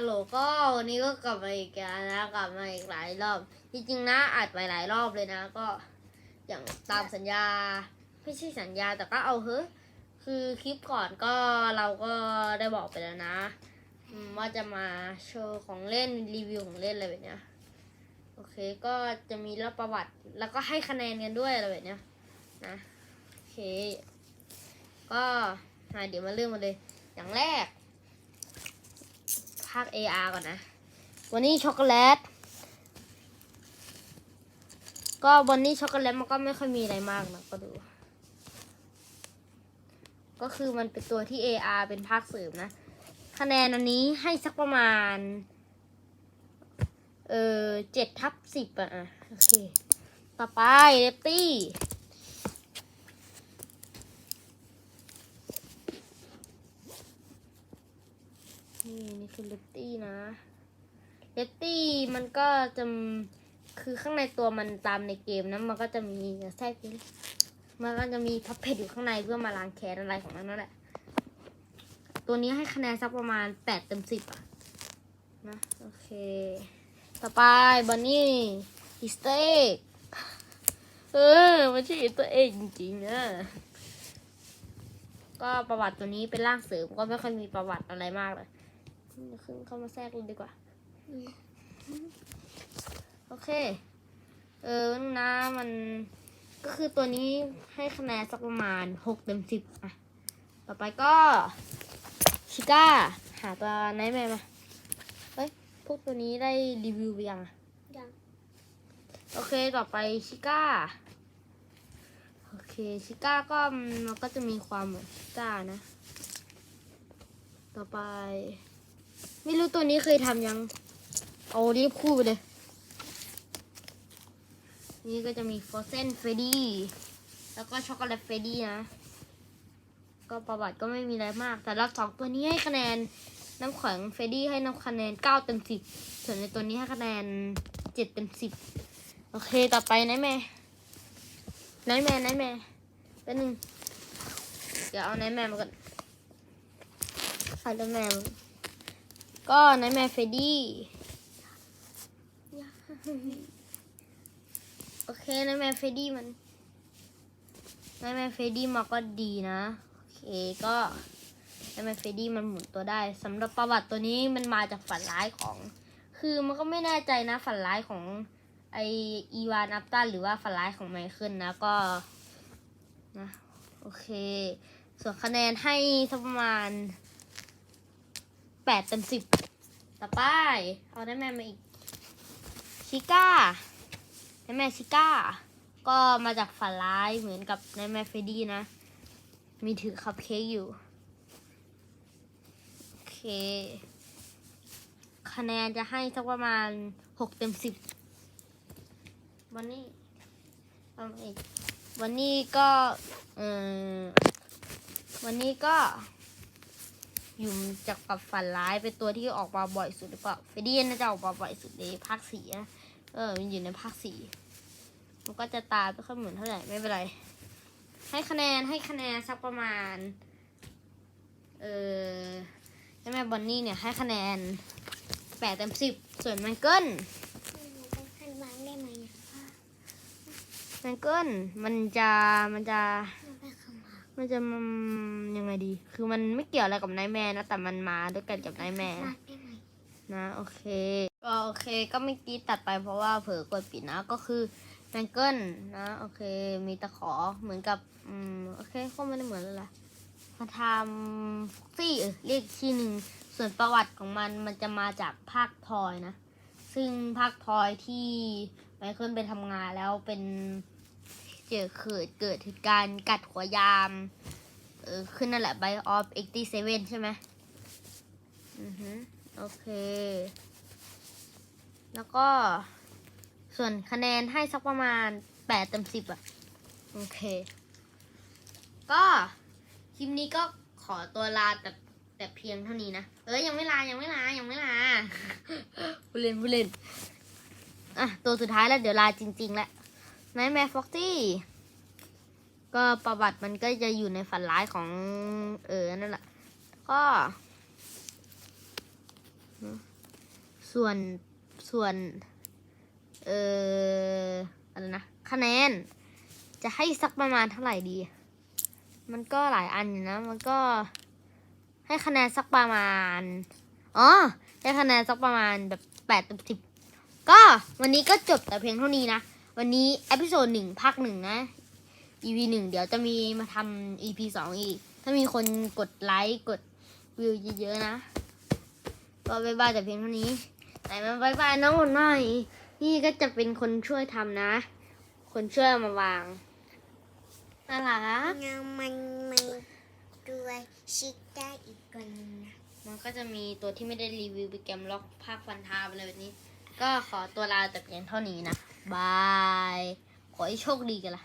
ฮัลโหลก็วันนี้ก็กลับมาอีกแล้วนะกลับมาอีกหลายรอบ จริงๆนะอัดไปหลายรอบเลยนะ ก็อย่างตามสัญญาไม่ใช่สัญญาแต่ก็เอาเฮ้คือคลิปก่อนก็เราก็ได้บอกไปแล้วนะว่าจะมาโชว์ของเล่นรีวิวของเล่นอะไรแบบเนี้ยโอเคก็จะมีเล่าประวัติ แล้วก็ให้คะแนนกันด้วยอะไรแบบเนี้ยนะโอเค ก็มาเดี๋ยวมาเริ่มกันเลยอย่างแรกาค AR ก่อนนะ วันนี้ช็อกโกแลต ก็วันนี้ช็อกโกแลตมันก็ไม่ค่อยมีอะไรมากนะก็ดู ก็คือมันเป็นตัวที่ AR เป็นภาคเสริมนะ คะแนนอันนี้ให้สักประมาณ เออเจ็ดทับสิบอะอะ โอเค ต่อไปเลปตี้ นี่นี่คือเลตตี้นะเลตตี้มันก็จะคือข้างในตัวมันตามในเกมนะมันก็จะมีแทรกมันก็จะมีพับเพจอยู่ข้างในเพื่อมาล้างแค้นอะไรของมันนั่นแหละ ตัวนี้ให้คะแนนสักประมาณแปดเต็มสิบอะนะโอเค ต่อไปบอนนี่อีสเต็กเออมันชื่ออีสเต็กจริงๆนะก็ประวัติตัวนี้เป็นร่างเสริมก็ไม่ค่อยมีประวัติอะไรมากเลย ขึ้นเข้ามาแทรกเลยดีกว่า โอเค เออนะมันก็คือตัวนี้ให้คะแนนสักประมาณหกเต็มสิบอะ ต่อไปก็ ชิก้า หาตัวไนท์แมร์มา เฮ้ย พวกตัวนี้ได้รีวิวไปยังอะยัง โอเคต่อไปชิก้า โอเค ชิก้าก็มันก็จะมีความเหมือนชิก้านะ ต่อไป ไม่รู้ตัวนี้เคยทำยัง เอารีบคู่ไปเลย นี่ก็จะมีฟ r เซนเฟรดี้ แล้วก็ช็อกโกแลตเฟรดี้นะ ก็ประวัติก็ไม่มีอะไรมาก แต่ละสองตัวนี้ให้คะแนนน้ำแข็งเฟรดี้ให้น้ำคะแนนเก้าเต็มสิบส่วนในตัวนี้ให้คะแนนเจ็ดเต็มสิบโอเคต่อไปนายแม่นายแม่นายแม่เป็นหนึ่งเดี๋ยวเอานายแม่มาก่อนเอานายแม่ ก็นายแม่เฟดี้ โอเคนายแม่เฟดี้มันนายแม่เฟดี้มาก็ดีนะ โอเคก็นายแม่เฟดี้มันหมุนตัวได้สำหรับประวัติตัวนี้มันมาจากฝันร้ายของ คือมันก็ไม่แน่ใจนะฝันร้ายของไออีวานอัปตันหรือว่าฝันร้ายของไมเคิลนะก็นะโอเค ส่วนคะแนนให้สักประมาณแปดเต็มสิบ ต่อไป เอาได้แม่มาอีก ชิก้าได้แม่ชิก้า ก็มาจากฝันร้ายเหมือนกับในแม่เฟรดี้นะ มีถือคัพเค้กอยู่ โอเค คะแนนจะให้สักประมาณหกเต็มสิบวันนี้เอามาอีกวันนี้ก็ เออวันนี้ก็ อยู่จากกับฝันร้ายเป็นตัวที่ออกมาบ่อยสุดหรือเปล่าเฟรดี้น่าจะออกมาบ่อยสุดในภาคสี่นะเออมันอยู่ในภาคสี่มันก็จะตายไม่ค่อยเหมือนเท่าไหร่ไม่เป็นไร ให้คะแนนให้คะแนนสักประมาณ เออให้แม่บอนนี่เนี่ยให้คะแนนแปดเต็มสิบส่วนแมงเกิลหนูไปคันวางได้ไหมอะแมงเกิลมันจะมันจะ มันจะมันยังไงดี คือมันไม่เกี่ยวอะไรกับนายแมนนะ แต่มันมาด้วยกันกับนายแมนวางได้ไหมนะ โอเค ก็โอเค ก็เมื่อกี้ตัดไปเพราะว่าเผลอกดปิดนะ ก็คือแมงเกิลนะ โอเค มีตะขอเหมือนกับ อืม โอเค ก็ไม่ได้เหมือนเลยละมาทำฟ็อกซี่เออเรียกอีกที่หนึ่ง ส่วนประวัติของมันมันจะมาจากภาคทอยนะ ซึ่งภาคทอยที่ไมเคิลไปทำงานแล้วเป็น เจอเกิดเกิดเหตุการณ์กัดหัวยาม เออขึ้นนั่นแหละ by of 87ใช่ไหมอือฮึโอเค แล้วก็ส่วนคะแนนให้สักประมาณแปดเต็มสิบอะโอเค ก็คลิปนี้ก็ขอตัวลาแต่แต่เพียงเท่านี้นะ เอ้ยยังไม่ลา ยังไม่ลา ยังไม่ลาผู้เล่นผู้เล่น อะ ตัวสุดท้ายแล้ว เดี๋ยวลาจริงๆแล้ว นายแม่ฟ็อกซี่ก็ประวัติมันก็จะอยู่ในฝันร้ายของเออนั่นแหละก็ ส่วนส่วน เอออะไรนะ คะแนน จะให้สักประมาณเท่าไหร่ดี มันก็หลายอันอยู่นะ มันก็ให้คะแนนสักประมาณ อ๋อ ให้คะแนนสักประมาณแบบแปดต็มสิบก็วันนี้ก็จบแต่เพียงเท่านี้นะ วันนี้เอพิโซดหนึ่งภาคหนึ่งนะ EP หนึ่งเดี๋ยวจะมีมาทำ EP สองอีก ถ้ามีคนกดไลค์กดวิวเยอะๆนะ ก็บายบายแต่เพียงเท่านี้ไหนมาบายบายน้องคนหน่อย นี่ก็จะเป็นคนช่วยทำนะ คนช่วยเอามาวางน่ารักงามันมันตัวชิต้าอีกคนนึงนะมันก็จะมีตัวที่ไม่ได้รีวิวไปแกมล็อกภาคฟันทาไปเลยแบบนี้ ก็ขอตัวลาแต่เพียงเท่านี้นะ บาย ขอให้โชคดีกันละ